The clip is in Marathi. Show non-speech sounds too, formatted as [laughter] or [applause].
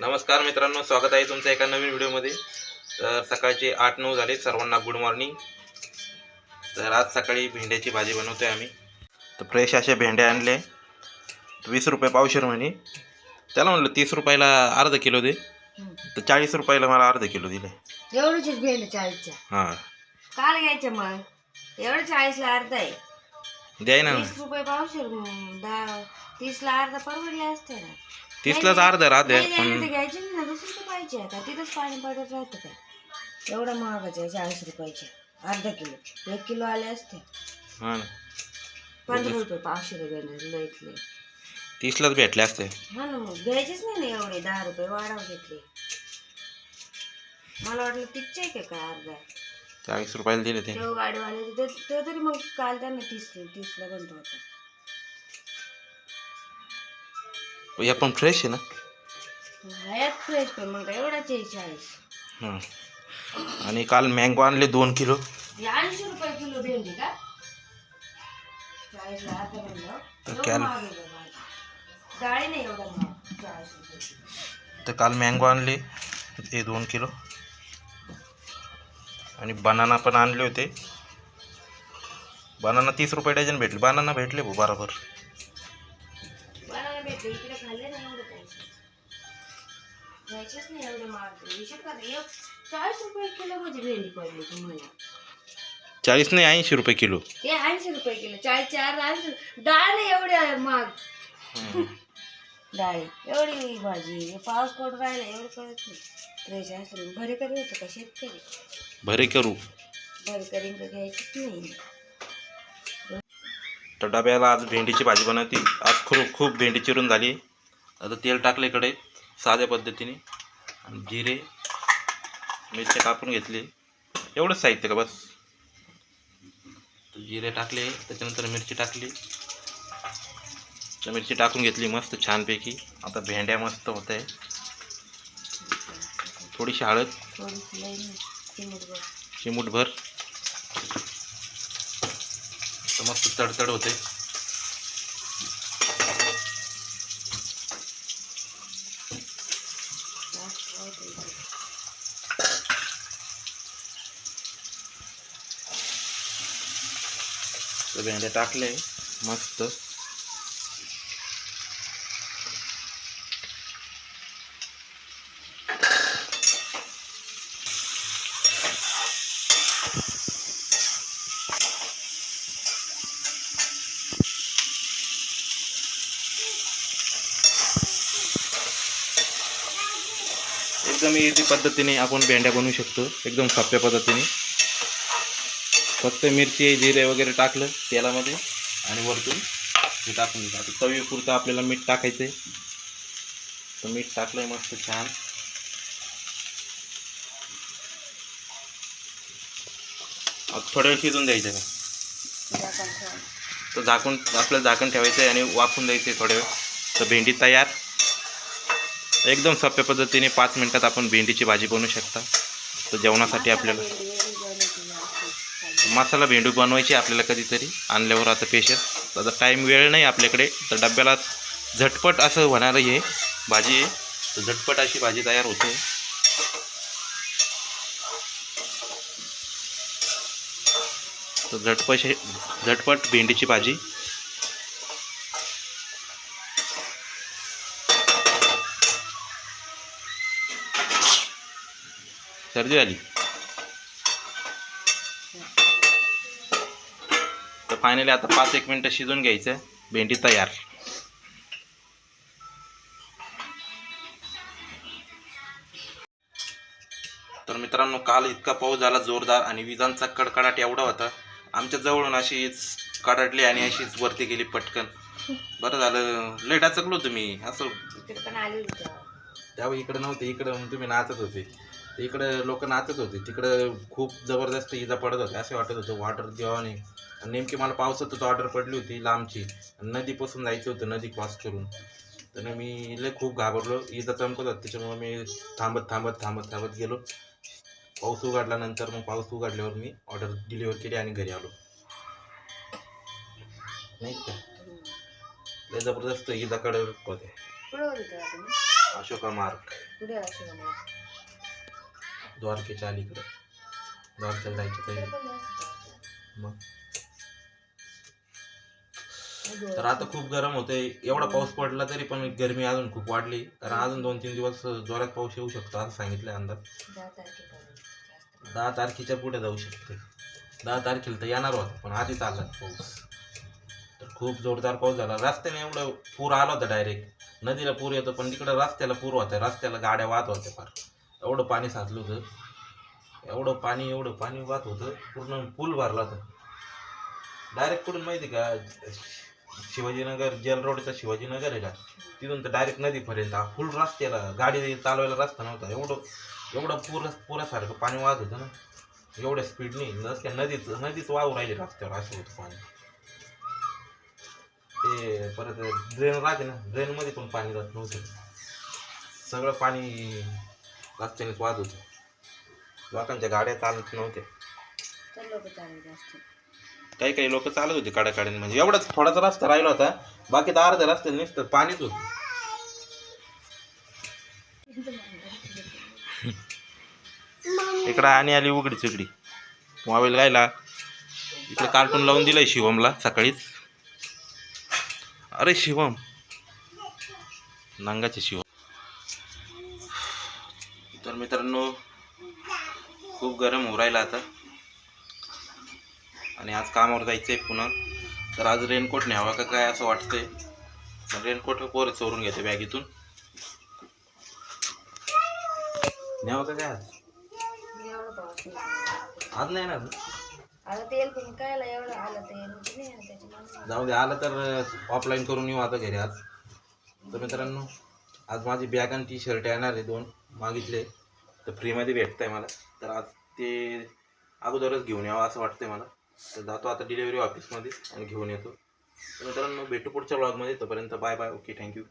नमस्कार मित्रांनो स्वागत आहे तुमचं एका नवीन व्हिडिओमध्ये. तर सकाळचे आठ नऊ झाले सर्वांना गुड मॉर्निंग तर आज सकाळी भेंड्याची भाजी बनवतोय आम्ही. तर फ्रेश अशा भेंड्या आणले. वीस रुपये पावशेर म्हणे. त्याला म्हणलं तीस रुपयाला अर्धा किलो दे. तर चाळीस रुपयाला मला अर्धा किलो दिले. एवढीच भेंड चाळीसच्या. हां. काल घ्यायचं मग. एवढं चाळीसला अर्धा आहे. द्याय ना. वीस रुपये पावशेर दहा तीसला अर्धा परवडले असते ना. तीसलाच अर्धा राहते पण घ्यायचे ना दुसरं पाहिजे आता. तिथंच पाणी पडत राहतं काय एवढं महागाचे आहे चाळीस रुपयाचे. अर्धा किलो. एक किलो आले असते. हां ना. पंधरा रुपये पावशेर भेंड लईतले तीसलाच भेटले असते. हा ना मग घ्यायचेच नाही ना एवढे दहा रुपये वाढव घेतले मला वाटलं तिथचे आहे का काय अर्धा? चाळीस रुपयाला दिले ते. गाडीवाले ते तरी मग काल त्यांना तीस तीसला बंद होता. हे पण फ्रेश आहे ना? फ्रेश पण मग काय चाळीस. हां. आणि काल मँगो आणले दोन किलो. हे ऐंशी रुपये किलो भेंडी का? चाळीसला अर्धा म्हणलं तर एवढं कॅल- महाग आहे गं भाजी. डाळी नाही एवढा महाग चाळीस रुपये तर काल मँगो आणले हे दोन किलो. आणि बनाना पण आणले होते. बनाना तीस रुपये डझन भेटले. बनाना भेटले भाऊ बरोबर. बनाना इकडे. घ्यायचेच नाही एवढे महाग विषय का नाही? एक चाळीस रुपये किलो मध्ये भेंडी पडली चाळीस नाही ऐंशी रुपये किलो. ते ऐंशी रुपये किलो. चाळीस चार ऐंशी. डाळ नाही एवढी आहे महाग [laughs] डाळी एवढी भाजी हे पाऊस पडून राहिला एवढं कळत नाही. फ्रेश असलं भरे करी होतं का शेतकरी? भरे करू. भरे करीन तर घ्यायचीच नाही. तर डब्याला आज भेंडीची भाजी बनवती. आज खूप खूप भेंडी चिरून झाली. आता तेल टाकले इकडे. साध्या पद्धतीने. जिरे मिरच्या कापून घेतले. एवढंच साहित्य का बस? जिरे टाकले त्याच्यानंतर मिरची टाकली. तर मिरची टाकून घेतली मस्त छानपैकी. आता भेंड्या मस्त होत आहे थोडीशी हळद थोडीशी चिमूटभर. तर मस्त तडतड होते जास्त राहू दे. तर भेंड्या टाकले मस्त. एकदम इझी पद्धतीने आपण भेंड्या बनवू शकतो. एकदम सोप्या पद्धतीने. फक्त मिरची जिरे वगैरे टाकलं तेलामध्ये आणि वरतून हे टाकून आता चवीपुरतं आपल्याला मीठ टाकायचं आहे तर मीठ टाकलं आहे मस्त छान. थोड्या वेळ शिजून द्यायचं का. तर झाकून आपल्याला झाकण ठेवायचं आहे आणि वाफून द्यायचं आहे थोड्या वेळ तर भेंडी तयार. एकदम सोप्या पद्धतीने पाच मिनटात आपण भेंडीची भाजी बनवू शकता. तर जेवणासाठी आपल्याला मसाला भेंडी बनवायची आपल्याला कधीतरी आणल्यावर आता पेशल आता टाईम वेळ नाही आपल्याकडे तर डब्याला झटपट असं होणारं हे भाजी आहे. तर झटपट अशी भाजी तयार होते. तर झटपट झटपट भेंडीची भाजी सर्दी झाली. तर फायनली आता पाच एक मिनटं शिजून घ्यायचं. भेंडी तयार. तर मित्रांनो काल इतका पाऊस झाला जोरदार आणि विजांचा कडकडाट एवढा होता. आमच्या जवळून अशीच कडाटली आणि अशीच वरती गेली पटकन. बरं झालं. लेट चकलो तुम्ही. असं. तेव्हा. त्यावेळी इकडे नव्हते इकडं तुम्ही नाचत होते. तर इकडं लोक नाचत होते. तिकडं खूप जबरदस्त इजा पडत होते असे वाटत होतं वॉटर नाही. आणि नेमकी मला पावसातच ऑर्डर पडली होती लांबची. आणि नदीपासून जायचं होतं नदी क्रॉस करून. तर मी लय खूप घाबरलो. इजा चमकत होता. त्याच्यामुळे मी थांबत थांबत थांबत थांबत गेलो. पाऊस उघडल्यानंतर मग पाऊस उघडल्यावर मी ऑर्डर डिलिव्हर केली आणि घरी आलो. नाही का? लय जबरदस्त इजाकडे होते अशोका मार्ग. कुठे मग द्वारकेच्या अलीकडं. द्वारकेला जायचं पाऊस मग. तर आता खूप गरम होतंय. एवढा पाऊस पडला तरी पण गरमी अजून खूप वाढली. कारण अजून दोन तीन दिवस जोरात पाऊस येऊ शकतो असं सांगितलंय अंदाज. दहा तारखेच्या पुढे जाऊ शकते दहा तारखेला तर येणार होता पण आधीच आला पाऊस. तर खूप जोरदार पाऊस झाला. रस्त्याने एवढं पूर आला होता डायरेक्ट नदीला पूर येतो पण तिकडं रस्त्याला पूर होता. रस्त्याला गाड्या वाहत होत्या फार. एवढं पाणी साचलं होतं. एवढं पाणी एवढं पाणी वाहत होतं. पूर्ण पूल भरला होता. डायरेक्ट कुठून माहिती का? शिवाजीनगर जेल रोडचा शिवाजीनगर आहे का? तिथून तर डायरेक्ट नदीपर्यंत. फुल रस्त्याला गाडी चालवायला रस्ता नव्हता. एवढं एवढं पुर पुरासारखं पाणी वाहत होतं ना. एवढ्या स्पीडने जसं काय नदीत नदीच वाहू राहिली रस्त्यावर असं होतं पाणी. ते परत ड्रेन राहते ना ड्रेनमध्ये पण पाणी जात नव्हतं. सगळं पाणी रस्त्यानेच वाहत होतं. लोकांच्या गाड्या चालत नव्हत्या. काही काही लोक चालत होते काड्या काड्याने म्हणजे एवढाच थोडासा रस्ता राहिला होता बाकी तर अर्ध्या रस्त्याने नुसतं पाणीच होतं. [laughs] इकडं आणि आली उघडी चिकडी मोबाईल गायला इकडे कार्टून लावून दिलंय शिवमला सकाळीच. अरे शिवम. नांगाचे शिवम. तर मित्रांनो खूप गरम हो राहिला आता. आणि आज कामावर जायचं आहे पुन्हा. तर आज रेनकोट न्यावा का काय असं वाटतंय. रेनकोट वर चोरून घेते बॅगेतून न्यावा का काय आज? आज नाही ना आता तेल कायला एवढं आलं तेल म्हणजे नाही आलं त्याच्यामुळे. जाऊ दे आलं तर ऑफलाईन करून येऊ आता घरी आज. तर मित्रांनो आज माझी बॅग आणि टी शर्ट येणार आहे दोन मागितले. तर फ्रीमध्ये भेटत आहे मला. तर आज ते अगोदरच घेऊन यावं असं वाटतंय मला. तर जातो आता डिलेवरी ऑफिसमध्ये आणि घेऊन येतो. तर मित्रांनो भेटू पुढच्या ब्लॉगमध्ये तोपर्यंत बाय बाय ओके थँक्यू